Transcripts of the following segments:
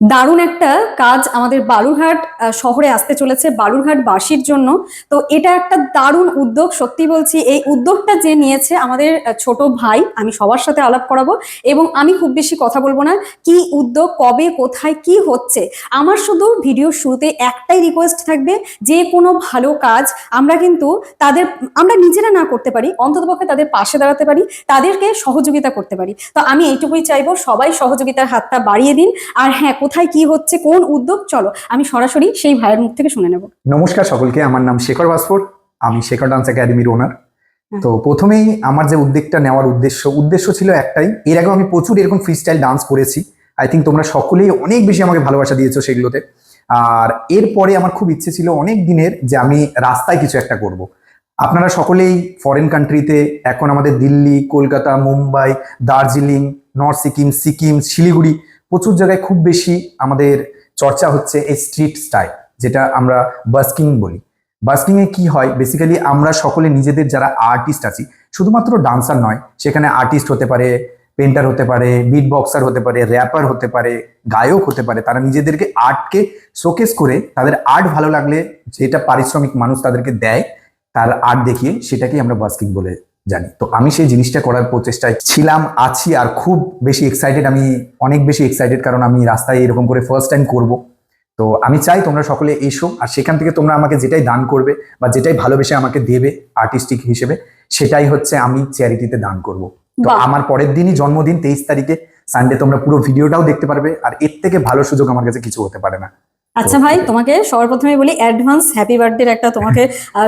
দারুণ একটা কাজ আমাদের বালুরঘাট শহরে আসতে চলেছে বালুরঘাট বাসীর জন্য। তো এটা একটা দারুণ উদ্যোগ, সত্যি বলছি। এই উদ্যোগটা যে নিয়েছে আমাদের ছোট ভাই, আমি সবার সাথে আলাপ করাবো এবং আমি খুব বেশি কথা বলব না, কি উদ্যোগ, কবে, কোথায়, কি হচ্ছে? আমার শুধু ভিডিওর শুরুতে একটাই রিকোয়েস্ট থাকবে, যে কোনো ভালো কাজ আমরা কিন্তু তাদের, আমরা নিজেরা না করতে পারি, অন্ততপক্ষে তাদের পাশে দাঁড়াতে পারি, তাদেরকে সহযোগিতা করতে পারি। তো আমি এইটুকুই চাইব, সবাই সহযোগিতার হাতটা বাড়িয়ে দিন। আর হ্যাঁ কোথায় কি হচ্ছে কোন উদ্যোগ চলো আমি সরাসরি সেই ভাইয়ের মুখ থেকে শুনে নেব। নমস্কার সকলকে আমার নাম শেখর ভাস্কর আমি শেখর ডান্স একাডেমির ওনার তো প্রথমেই আমার যে উদ্যোগটা নেওয়ার উদ্দেশ্য উদ্দেশ্য ছিল একটাই এর আগেও আমি প্রচুর এরকম ফ্রি স্টাইল ডান্স করেছি। আই থিঙ্ক তোমরা সকলেই অনেক বেশি আমাকে ভালোবাসা দিয়েছ সেগুলোতে। আর এরপরে আমার খুব ইচ্ছে ছিল অনেক দিনের যে আমি রাস্তায় কিছু একটা করব। আপনারা সকলেই ফরেন কান্ট্রিতে এখন আমাদের দিল্লি কলকাতা মুম্বাই দার্জিলিং নর্থ সিকিম সিকিম শিলিগুড়ি প্রচুর জায়গায় খুব বেশি আমাদের চর্চা হচ্ছে এই স্ট্রিট স্টাইল যেটা আমরা বাস্কিং বলি। বাস্কিং এ কি হয়? বেসিক্যালি আমরা সকলে নিজেদের যারা আর্টিস্ট আছি, শুধুমাত্র ডান্সার নয়, সেখানে আর্টিস্ট হতে পারে পেন্টার হতে পারে বিট বক্সার হতে পারে র্যাপার হতে পারে, গায়ক হতে পারে, তারা নিজেদেরকে আর্টকে শোকেস করে তাদের আর্ট ভালো লাগলে যেটা পারিশ্রমিক মানুষ তাদেরকে দেয়, তার আর্ট দেখিয়ে সেটাকেই আমরা বাস্কিং বলে জানি। তো আমি সেই জিনিসটা করার প্রচেষ্টায় ছিলাম আছি আর খুব বেশি এক্সাইটেড আমি অনেক বেশি এক্সাইটেড কারণ আমি রাস্তায় এরকম করে ফার্স্ট টাইম করব। তো আমি চাই তোমরা সকলে এসো আর সেখান থেকে তোমরা আমাকে যেটাই দান করবে বা যেটাই ভালোবেসে আমাকে দেবে আর্টিস্টিক হিসেবে সেটাই হচ্ছে আমি চ্যারিটিতে দান করব। তো আমার পরের দিনই জন্মদিন তেইশ তারিখে সানডে তোমরা পুরো ভিডিওটাও দেখতে পারবে আর এর থেকে ভালো সুযোগ আমার কাছে কিছু হতে পারে না। আচ্ছা ভাই তোমাকে সবার প্রথমে বলি অ্যাডভান্স হ্যাপি বার্থডে একটা তোমাকে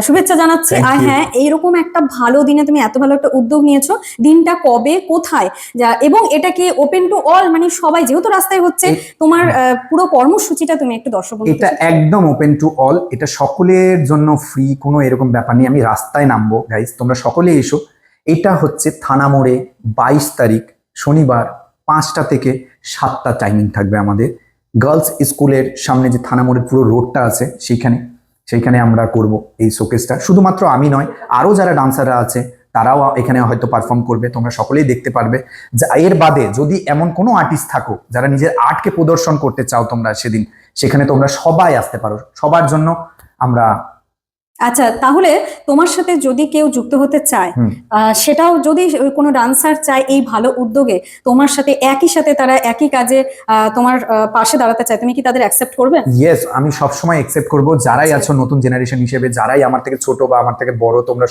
শুভেচ্ছা জানাচ্ছি। আর হ্যাঁ এইরকম একটা ভালো দিনে তুমি এত ভালো একটা উদ্যোগ নিয়েছো দিনটা কবে কোথায় যা এবং এটা কি ওপেন টু অল মানে সবাই যেহেতু রাস্তায় হচ্ছে তোমার পুরো কর্মসূচিটা তুমি একটু দর্শক এটা একদম ওপেন টু অল এটা সকলের জন্য ফ্রি কোনো এরকম ব্যাপার নেই। আমি রাস্তায় নামবো গাইজ তোমরা সকলে এসো। এটা হচ্ছে থানা মোড়ে বাইশ তারিখ শনিবার পাঁচটা থেকে সাতটা টাইমিং থাকবে আমাদের। গার্লস স্কুলের সামনে যে থানা মোড়ের পুরো রোডটা আছে, সেইখানে সেইখানে আমরা করব এই শোকেসটা। শুধুমাত্র আমি নয়, আরও যারা ডান্সাররা আছে, তারাও এখানে হয়তো পারফর্ম করবে। তোমরা সকলেই দেখতে পারবে যা এর বাদে যদি এমন কোনো আর্টিস্ট থাকো, যারা নিজের আর্টকে প্রদর্শন করতে চাও তোমরা সেদিন, সেখানে তোমরা সবাই আসতে পারো। সবার জন্য আমরা আচ্ছা তাহলে তোমার সাথে যদি কেউ যুক্ত হতে চায় সেটাও যদি কোনো ডান্সার চায় এই ভালো উদ্যোগে তোমার সাথে একই সাথে তারা একই কাজে তোমার পাশে দাঁড়াতে চায় তুমি কি তাদের অ্যাকসেপ্ট করবে? ইয়েস আমি সবসময় অ্যাকসেপ্ট করব। যারাই আছো নতুন জেনারেশন হিসেবে যারাই আমার থেকে ছোট বা আমার থেকে বড় তোমরা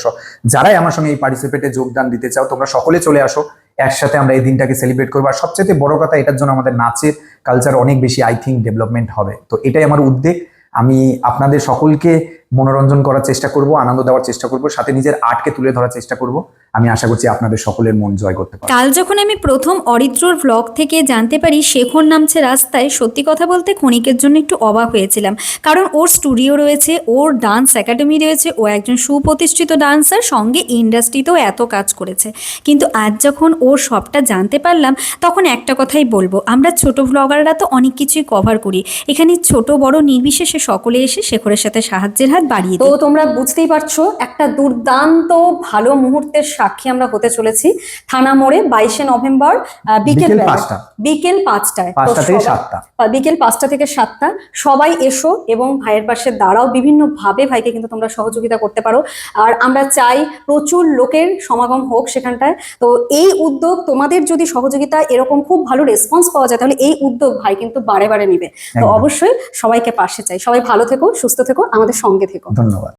যারাই আমার সঙ্গে এই পার্টিসিপেটে যোগদান দিতে চাও তোমরা সকলে চলে আসো। একসাথে আমরা এই দিনটাকে সেলিব্রেট করব। আর সবচেয়ে বড় কথা এটার জন্য আমাদের নাচের কালচার অনেক বেশি আই থিঙ্ক ডেভেলপমেন্ট হবে। তো এটাই আমার উদ্যোগ আমি আপনাদের সকলকে মনোরঞ্জন করার চেষ্টা করব, আনন্দ দেওয়ার চেষ্টা করব, সাথে নিজের আর্টকে তুলে ধরার চেষ্টা করব। আমি আশা করছি আপনাদের সকলের মন জয় করতে পারব। কাল যখন আমি প্রথম অরিত্রর ভ্লগ থেকে জানতে পারি শেখর নামছে রাস্তায় সত্যি কথা বলতে ক্ষণিকের জন্য একটু অবাক হয়েছিলাম। কারণ ওর স্টুডিও রয়েছে ওর ডান্স একাডেমি রয়েছে ও একজন সুপ্রতিষ্ঠিত ডান্সার সঙ্গে ইন্ডাস্ট্রিতেও এত কাজ করেছে। কিন্তু আজ যখন ওর সবটা জানতে পারলাম তখন একটা কথাই বলব আমরা ছোট ভ্লগাররা তো অনেক কিছুই কভার করি। এখানে ছোট বড় নির্বিশেষে সকলে এসে শেখরের সাথে সাহায্যের হাত বাড়িয়ে তো তোমরা বুঝতেই পারছ একটা দুর্দান্ত ভালো মুহূর্তের সাক্ষী আমরা হতে চলেছি থানা মোড়ে বাইশে নভেম্বর বিকেল বিকেল পাঁচটায়। বিকেল পাঁচটা থেকে সাতটা। সবাই এসো এবং ভাইয়ের পাশে দাঁড়াও। বিভিন্ন ভাবে ভাইকে কিন্তু তোমরা সহযোগিতা করতে পারো। আর আমরা চাই প্রচুর লোকের সমাগম হোক সেখানটায়। তো এই উদ্যোগ তোমাদের যদি সহযোগিতা এরকম খুব ভালো রেসপন্স পাওয়া যায় তাহলে এই উদ্যোগ ভাই কিন্তু বারে বারে নিবে। তো অবশ্যই সবাইকে পাশে চাই। সবাই ভালো থেকো সুস্থ থেকো আমাদের সঙ্গে থেকো। ধন্যবাদ।